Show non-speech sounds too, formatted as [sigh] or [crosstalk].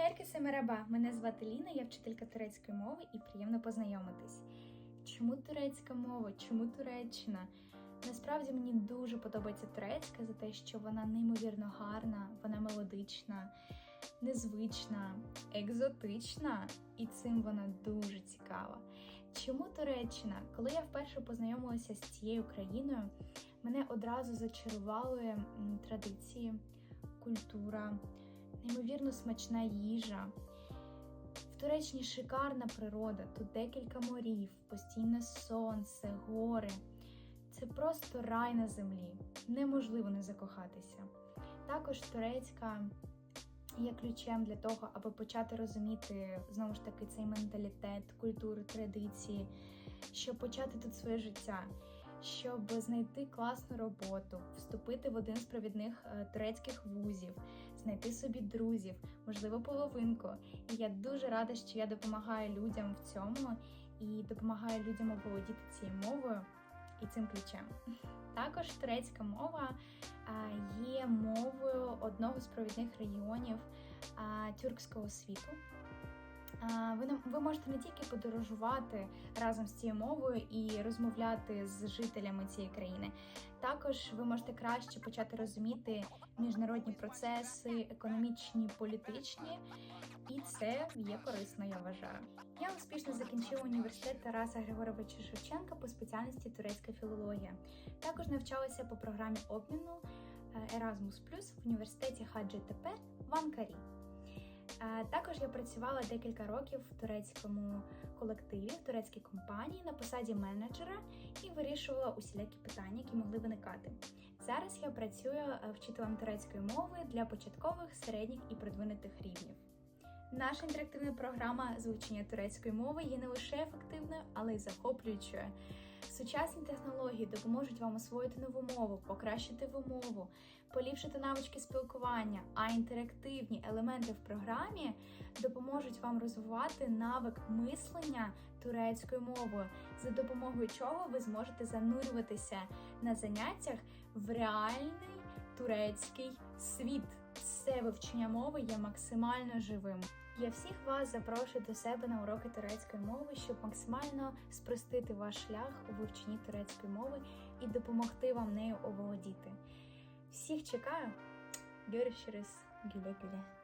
Herkese мераба! Мене звати Ліна, я вчителька турецької мови і приємно познайомитись. Чому турецька мова? Чому Туреччина? Насправді мені дуже подобається турецька за те, що вона неймовірно гарна, вона мелодична, незвична, екзотична, і цим вона дуже цікава. Чому Туреччина? Коли я вперше познайомилася з цією країною, мене одразу зачарували традиції, культура, неймовірно смачна їжа. В Туреччині шикарна природа, тут декілька морів, постійне сонце, гори. Це просто рай на землі. Неможливо не закохатися. Також турецька є ключем для того, аби почати розуміти знову ж таки цей менталітет, культуру, традиції, щоб почати тут своє життя, щоб знайти класну роботу, вступити в один з провідних е, турецьких вузів, знайти собі друзів, можливо, половинку. І я дуже рада, що я допомагаю людям в цьому і допомагаю людям оволодіти цією мовою і цим ключем. [laughs] Також турецька мова є мовою одного з провідних регіонів тюркського світу. Ви, нам- ви можете не тільки подорожувати разом з цією мовою і розмовляти з жителями цієї країни, також ви можете краще почати розуміти міжнародні процеси, економічні, політичні, і це є корисно, я вважаю. Я успішно закінчила університет Тараса Григоровича Шевченка по спеціальності турецька філологія. Також навчалася по програмі обміну е, Erasmus в університеті Хаджи ТП в Анкарі. Також я працювала декілька років в турецькому колективі, в турецькій компанії на посаді менеджера і вирішувала усілякі питання, які могли виникати. Зараз я працюю е, вчителем турецької мови для початкових, середніх і продвинутих рівнів. Наша інтерактивна програма з вивчення турецької мови є не лише ефективною, але й захоплюючою. Сучасні технології допоможуть вам освоїти нову мову, покращити вимову, поліпшити навички спілкування, а інтерактивні елементи в програмі допоможуть вам розвивати навик мислення турецькою мовою, за допомогою чого ви зможете занурюватися на заняттях в реальний турецький світ. Це вивчення мови є максимально живим. Я всіх вас запрошую до себе на уроки турецької мови, щоб максимально спростити ваш шлях у вивченні турецької мови і допомогти вам нею оволодіти. Всіх чекаю. Görüşürüz. Güle güle.